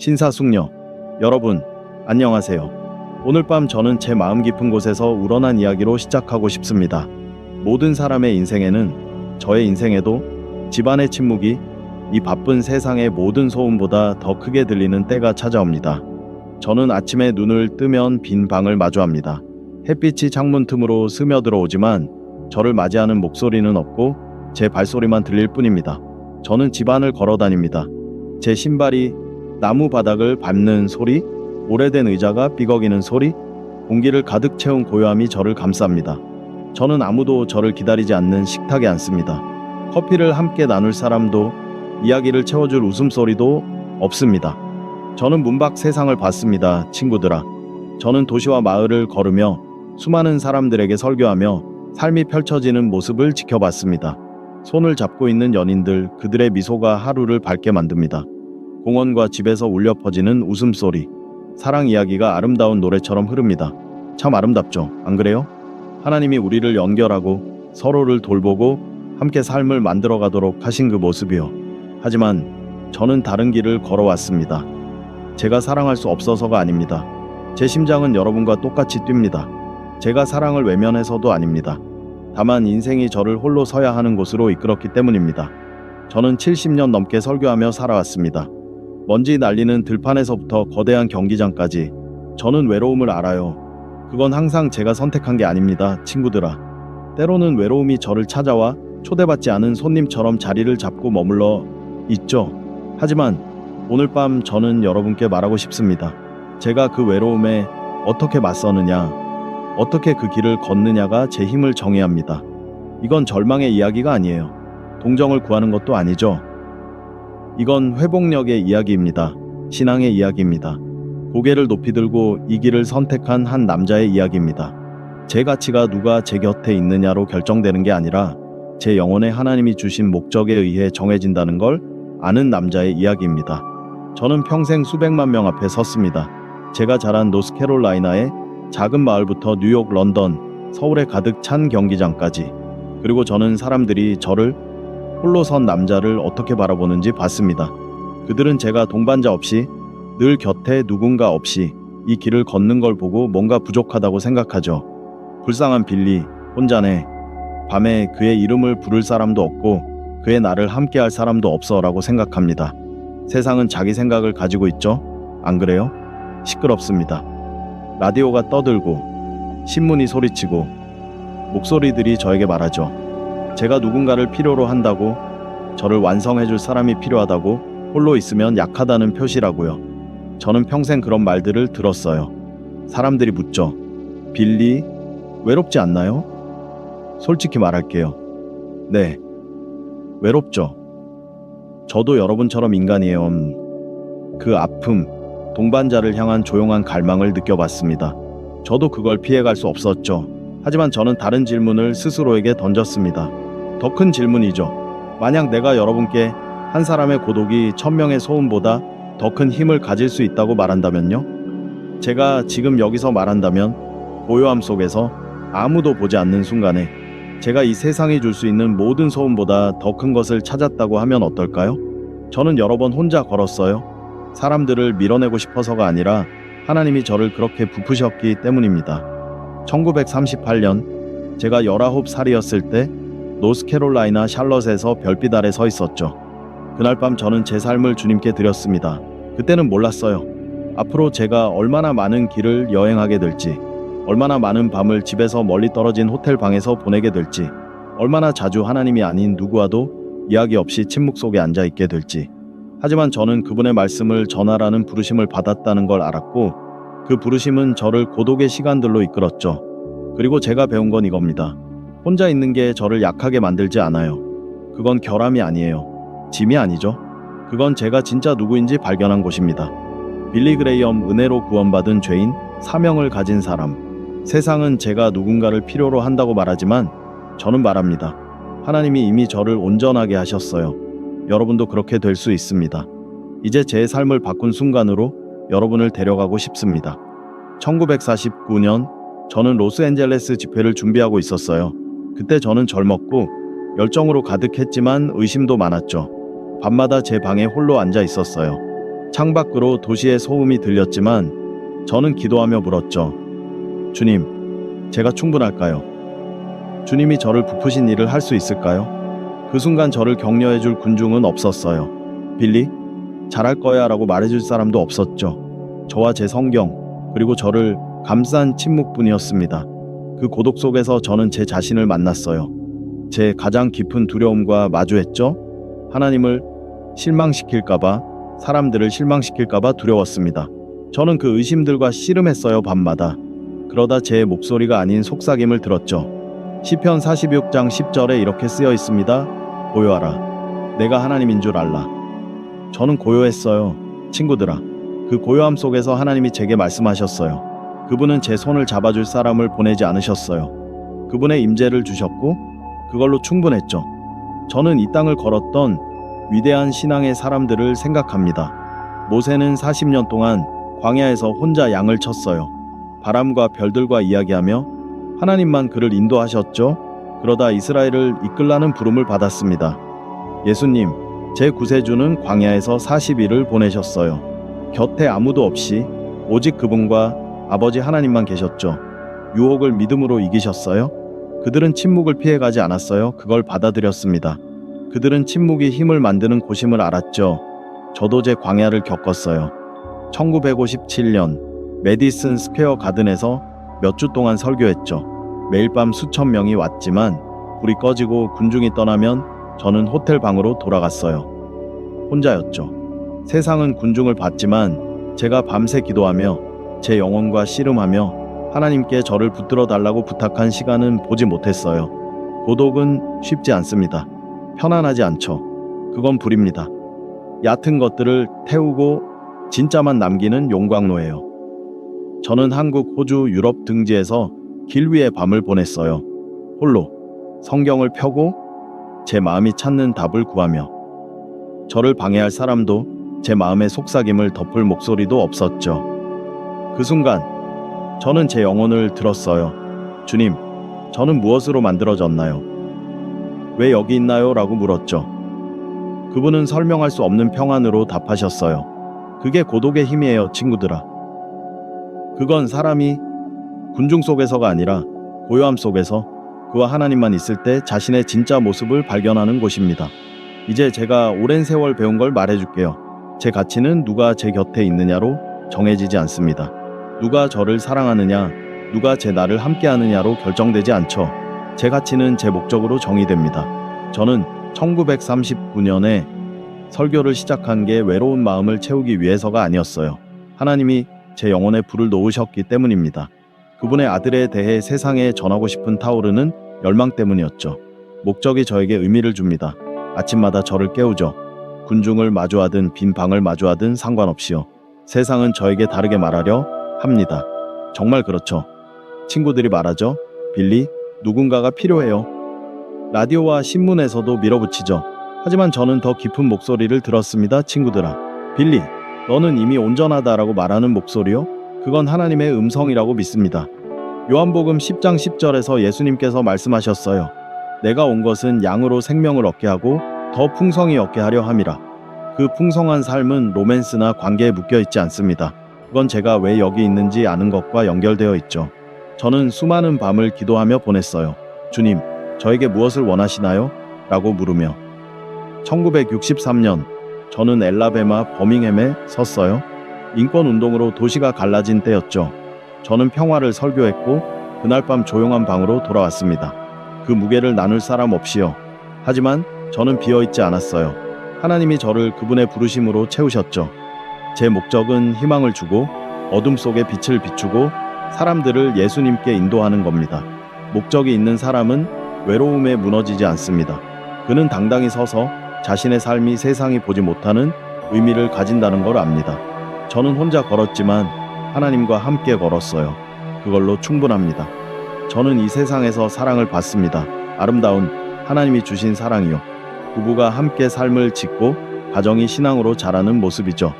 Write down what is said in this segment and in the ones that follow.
신사숙녀 여러분 안녕하세요. 오늘 밤 저는 제 마음 깊은 곳에서 우러난 이야기로 시작하고 싶습니다. 모든 사람의 인생에는 저의 인생에도 집안의 침묵이 이 바쁜 세상의 모든 소음보다 더 크게 들리는 때가 찾아옵니다. 저는 아침에 눈을 뜨면 빈 방을 마주합니다. 햇빛이 창문 틈으로 스며들어 오지만 저를 맞이하는 목소리는 없고 제 발소리만 들릴 뿐입니다. 저는 집안을 걸어 다닙니다. 제 신발이 나무 바닥을 밟는 소리, 오래된 의자가 삐걱이는 소리, 공기를 가득 채운 고요함이 저를 감쌉니다. 저는 아무도 저를 기다리지 않는 식탁에 앉습니다. 커피를 함께 나눌 사람도 이야기를 채워줄 웃음소리도 없습니다. 저는 문밖 세상을 봤습니다, 친구들아. 저는 도시와 마을을 걸으며 수많은 사람들에게 설교하며 삶이 펼쳐지는 모습을 지켜봤습니다. 손을 잡고 있는 연인들, 그들의 미소가 하루를 밝게 만듭니다. 공원과 집에서 울려 퍼지는 웃음소리, 사랑 이야기가 아름다운 노래처럼 흐릅니다. 참 아름답죠, 안 그래요? 하나님이 우리를 연결하고 서로를 돌보고 함께 삶을 만들어 가도록 하신 그 모습이요. 하지만 저는 다른 길을 걸어왔습니다. 제가 사랑할 수 없어서가 아닙니다. 제 심장은 여러분과 똑같이 뜁니다. 제가 사랑을 외면해서도 아닙니다. 다만 인생이 저를 홀로 서야 하는 곳으로 이끌었기 때문입니다. 저는 70년 넘게 설교하며 살아왔습니다. 먼지 날리는 들판에서부터 거대한 경기장까지 저는 외로움을 알아요. 그건 항상 제가 선택한 게 아닙니다, 친구들아. 때로는 외로움이 저를 찾아와 초대받지 않은 손님처럼 자리를 잡고 머물러 있죠. 하지만 오늘 밤 저는 여러분께 말하고 싶습니다. 제가 그 외로움에 어떻게 맞서느냐, 어떻게 그 길을 걷느냐가 제 힘을 정해야 합니다. 이건 절망의 이야기가 아니에요. 동정을 구하는 것도 아니죠. 이건 회복력의 이야기입니다. 신앙의 이야기입니다. 고개를 높이 들고 이 길을 선택한 한 남자의 이야기입니다. 제 가치가 누가 제 곁에 있느냐로 결정되는 게 아니라 제 영혼에 하나님이 주신 목적에 의해 정해진다는 걸 아는 남자의 이야기입니다. 저는 평생 수백만 명 앞에 섰습니다. 제가 자란 노스캐롤라이나의 작은 마을부터 뉴욕, 런던, 서울에 가득 찬 경기장까지 그리고 저는 사람들이 저를 홀로 선 남자를 어떻게 바라보는지 봤습니다. 그들은 제가 동반자 없이 늘 곁에 누군가 없이 이 길을 걷는 걸 보고 뭔가 부족하다고 생각하죠. 불쌍한 빌리, 혼자네. 밤에 그의 이름을 부를 사람도 없고 그의 나를 함께할 사람도 없어라고 생각합니다. 세상은 자기 생각을 가지고 있죠? 안 그래요? 시끄럽습니다. 라디오가 떠들고 신문이 소리치고 목소리들이 저에게 말하죠. 제가 누군가를 필요로 한다고 저를 완성해 줄 사람이 필요하다고 홀로 있으면 약하다는 표시라고요. 저는 평생 그런 말들을 들었어요. 사람들이 묻죠. 빌리, 외롭지 않나요? 솔직히 말할게요. 네. 외롭죠. 저도 여러분처럼 인간이에요. 음, 그 아픔, 동반자를 향한 조용한 갈망을 느껴봤습니다. 저도 그걸 피해갈 수 없었죠. 하지만 저는 다른 질문을 스스로에게 던졌습니다. 더 큰 질문이죠. 만약 내가 여러분께 한 사람의 고독이 천명의 소음보다 더 큰 힘을 가질 수 있다고 말한다면요? 제가 지금 여기서 말한다면 고요함 속에서 아무도 보지 않는 순간에 제가 이 세상이 줄 수 있는 모든 소음보다 더 큰 것을 찾았다고 하면 어떨까요? 저는 여러 번 혼자 걸었어요. 사람들을 밀어내고 싶어서가 아니라 하나님이 저를 그렇게 부푸셨기 때문입니다. 1938년 제가 19살이었을 때 노스캐롤라이나 샬럿에서 별빛 아래 서 있었죠. 그날 밤 저는 제 삶을 주님께 드렸습니다. 그때는 몰랐어요. 앞으로 제가 얼마나 많은 길을 여행하게 될지, 얼마나 많은 밤을 집에서 멀리 떨어진 호텔 방에서 보내게 될지, 얼마나 자주 하나님이 아닌 누구와도 이야기 없이 침묵 속에 앉아 있게 될지. 하지만 저는 그분의 말씀을 전하라는 부르심을 받았다는 걸 알았고, 그 부르심은 저를 고독의 시간들로 이끌었죠. 그리고 제가 배운 건 이겁니다. 혼자 있는 게 저를 약하게 만들지 않아요. 그건 결함이 아니에요. 짐이 아니죠. 그건 제가 진짜 누구인지 발견한 곳입니다. 빌리 그레이엄 은혜로 구원받은 죄인, 사명을 가진 사람. 세상은 제가 누군가를 필요로 한다고 말하지만 저는 말합니다. 하나님이 이미 저를 온전하게 하셨어요. 여러분도 그렇게 될 수 있습니다. 이제 제 삶을 바꾼 순간으로 여러분을 데려가고 싶습니다. 1949년 저는 로스앤젤레스 집회를 준비하고 있었어요. 그때 저는 젊었고 열정으로 가득했지만 의심도 많았죠. 밤마다 제 방에 홀로 앉아 있었어요. 창밖으로 도시의 소음이 들렸지만 저는 기도하며 물었죠. 주님, 제가 충분할까요? 주님이 저를 부푸신 일을 할 수 있을까요? 그 순간 저를 격려해 줄 군중은 없었어요. 빌리, 잘할 거야 라고 말해줄 사람도 없었죠. 저와 제 성경, 그리고 저를 감싼 침묵뿐이었습니다. 그 고독 속에서 저는 제 자신을 만났어요. 제 가장 깊은 두려움과 마주했죠. 하나님을 실망시킬까봐, 사람들을 실망시킬까봐 두려웠습니다. 저는 그 의심들과 씨름했어요, 밤마다. 그러다 제 목소리가 아닌 속삭임을 들었죠. 시편 46장 10절에 이렇게 쓰여 있습니다. 고요하라. 내가 하나님인 줄 알라. 저는 고요했어요. 친구들아. 그 고요함 속에서 하나님이 제게 말씀하셨어요. 그분은 제 손을 잡아줄 사람을 보내지 않으셨어요. 그분의 임재를 주셨고 그걸로 충분했죠. 저는 이 땅을 걸었던 위대한 신앙의 사람들을 생각합니다. 모세는 40년 동안 광야에서 혼자 양을 쳤어요. 바람과 별들과 이야기하며 하나님만 그를 인도하셨죠. 그러다 이스라엘을 이끌라는 부름을 받았습니다. 예수님, 제 구세주는 광야에서 40일을 보내셨어요. 곁에 아무도 없이 오직 그분과 아버지 하나님만 계셨죠. 유혹을 믿음으로 이기셨어요? 그들은 침묵을 피해가지 않았어요. 그걸 받아들였습니다. 그들은 침묵이 힘을 만드는 고심을 알았죠. 저도 제 광야를 겪었어요. 1957년 메디슨 스퀘어 가든에서 몇 주 동안 설교했죠. 매일 밤 수천 명이 왔지만 불이 꺼지고 군중이 떠나면 저는 호텔 방으로 돌아갔어요. 혼자였죠. 세상은 군중을 봤지만 제가 밤새 기도하며 제 영혼과 씨름하며 하나님께 저를 붙들어 달라고 부탁한 시간은 보지 못했어요. 고독은 쉽지 않습니다. 편안하지 않죠. 그건 불입니다. 얕은 것들을 태우고 진짜만 남기는 용광로예요. 저는 한국, 호주, 유럽 등지에서 길 위에 밤을 보냈어요. 홀로 성경을 펴고 제 마음이 찾는 답을 구하며 저를 방해할 사람도 제 마음의 속삭임을 덮을 목소리도 없었죠. 그 순간 저는 제 영혼을 들었어요. 주님, 저는 무엇으로 만들어졌나요? 왜 여기 있나요? 라고 물었죠. 그분은 설명할 수 없는 평안으로 답하셨어요. 그게 고독의 힘이에요, 친구들아. 그건 사람이 군중 속에서가 아니라 고요함 속에서 그와 하나님만 있을 때 자신의 진짜 모습을 발견하는 곳입니다. 이제 제가 오랜 세월 배운 걸 말해줄게요. 제 가치는 누가 제 곁에 있느냐로 정해지지 않습니다. 누가 저를 사랑하느냐, 누가 제 나를 함께하느냐로 결정되지 않죠. 제 가치는 제 목적으로 정의됩니다. 저는 1939년에 설교를 시작한 게 외로운 마음을 채우기 위해서가 아니었어요. 하나님이 제 영혼에 불을 놓으셨기 때문입니다. 그분의 아들에 대해 세상에 전하고 싶은 타오르는 열망 때문이었죠. 목적이 저에게 의미를 줍니다. 아침마다 저를 깨우죠. 군중을 마주하든 빈 방을 마주하든 상관없이요. 세상은 저에게 다르게 말하려 합니다. 정말 그렇죠. 친구들이 말하죠. 빌리, 누군가가 필요해요. 라디오와 신문에서도 밀어붙이죠. 하지만 저는 더 깊은 목소리를 들었습니다, 친구들아. 빌리, 너는 이미 온전하다라고 말하는 목소리요? 그건 하나님의 음성이라고 믿습니다. 요한복음 10장 10절에서 예수님께서 말씀하셨어요. 내가 온 것은 양으로 생명을 얻게 하고 더 풍성히 얻게 하려 함이라. 그 풍성한 삶은 로맨스나 관계에 묶여 있지 않습니다. 그건 제가 왜 여기 있는지 아는 것과 연결되어 있죠. 저는 수많은 밤을 기도하며 보냈어요. 주님, 저에게 무엇을 원하시나요? 라고 물으며. 1963년, 저는 엘라베마 버밍햄에 섰어요. 인권 운동으로 도시가 갈라진 때였죠. 저는 평화를 설교했고, 그날 밤 조용한 방으로 돌아왔습니다. 그 무게를 나눌 사람 없이요. 하지만 저는 비어 있지 않았어요. 하나님이 저를 그분의 부르심으로 채우셨죠. 제 목적은 희망을 주고 어둠 속에 빛을 비추고 사람들을 예수님께 인도하는 겁니다. 목적이 있는 사람은 외로움에 무너지지 않습니다. 그는 당당히 서서 자신의 삶이 세상이 보지 못하는 의미를 가진다는 걸 압니다. 저는 혼자 걸었지만 하나님과 함께 걸었어요. 그걸로 충분합니다. 저는 이 세상에서 사랑을 받습니다. 아름다운 하나님이 주신 사랑이요. 부부가 함께 삶을 짓고 가정이 신앙으로 자라는 모습이죠.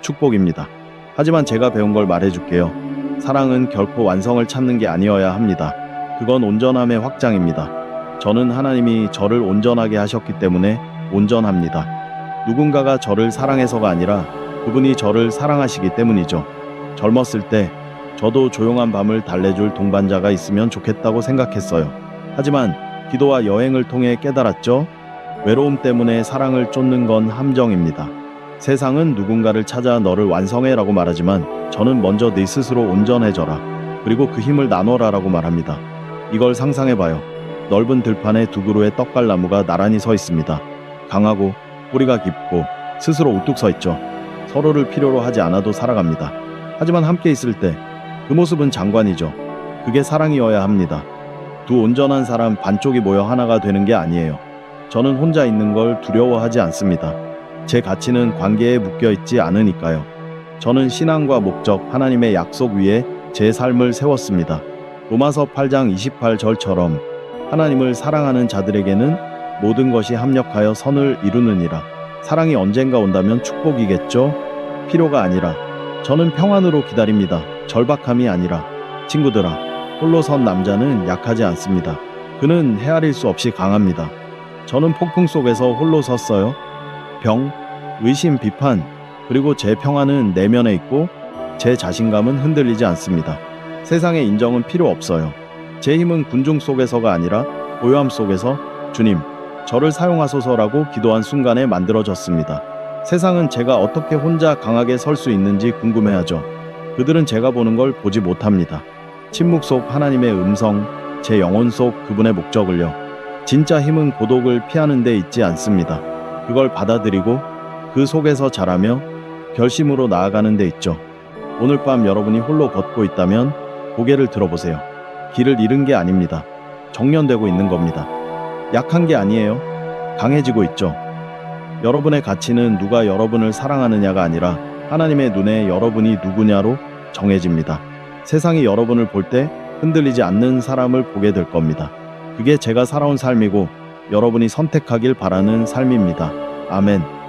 축복입니다. 하지만 제가 배운 걸 말해줄게요. 사랑은 결코 완성을 찾는 게 아니어야 합니다. 그건 온전함의 확장입니다. 저는 하나님이 저를 온전하게 하셨기 때문에 온전합니다. 누군가가 저를 사랑해서가 아니라 그분이 저를 사랑하시기 때문이죠. 젊었을 때 저도 조용한 밤을 달래줄 동반자가 있으면 좋겠다고 생각했어요. 하지만 기도와 여행을 통해 깨달았죠. 외로움 때문에 사랑을 쫓는 건 함정입니다. 세상은 누군가를 찾아 너를 완성해라고 말하지만 저는 먼저 네 스스로 온전해져라. 그리고 그 힘을 나눠라라고 말합니다. 이걸 상상해봐요. 넓은 들판에 두 그루의 떡갈나무가 나란히 서 있습니다. 강하고 뿌리가 깊고 스스로 우뚝 서 있죠. 서로를 필요로 하지 않아도 살아갑니다. 하지만 함께 있을 때 그 모습은 장관이죠. 그게 사랑이어야 합니다. 두 온전한 사람 반쪽이 모여 하나가 되는 게 아니에요. 저는 혼자 있는 걸 두려워하지 않습니다. 제 가치는 관계에 묶여 있지 않으니까요. 저는 신앙과 목적, 하나님의 약속 위에 제 삶을 세웠습니다. 로마서 8장 28절처럼 하나님을 사랑하는 자들에게는 모든 것이 합력하여 선을 이루느니라. 사랑이 언젠가 온다면 축복이겠죠? 필요가 아니라 저는 평안으로 기다립니다. 절박함이 아니라 친구들아, 홀로 선 남자는 약하지 않습니다. 그는 헤아릴 수 없이 강합니다. 저는 폭풍 속에서 홀로 섰어요. 병, 의심, 비판, 그리고 제 평안은 내면에 있고 제 자신감은 흔들리지 않습니다. 세상의 인정은 필요 없어요. 제 힘은 군중 속에서가 아니라 고요함 속에서 주님, 저를 사용하소서라고 기도한 순간에 만들어졌습니다. 세상은 제가 어떻게 혼자 강하게 설 수 있는지 궁금해하죠. 그들은 제가 보는 걸 보지 못합니다. 침묵 속 하나님의 음성, 제 영혼 속 그분의 목적을요. 진짜 힘은 고독을 피하는 데 있지 않습니다. 그걸 받아들이고 그 속에서 자라며 결심으로 나아가는 데 있죠. 오늘 밤 여러분이 홀로 걷고 있다면 고개를 들어보세요. 길을 잃은 게 아닙니다. 정련되고 있는 겁니다. 약한 게 아니에요. 강해지고 있죠. 여러분의 가치는 누가 여러분을 사랑하느냐가 아니라 하나님의 눈에 여러분이 누구냐로 정해집니다. 세상이 여러분을 볼 때 흔들리지 않는 사람을 보게 될 겁니다. 그게 제가 살아온 삶이고 여러분이 선택하길 바라는 삶입니다. 아멘.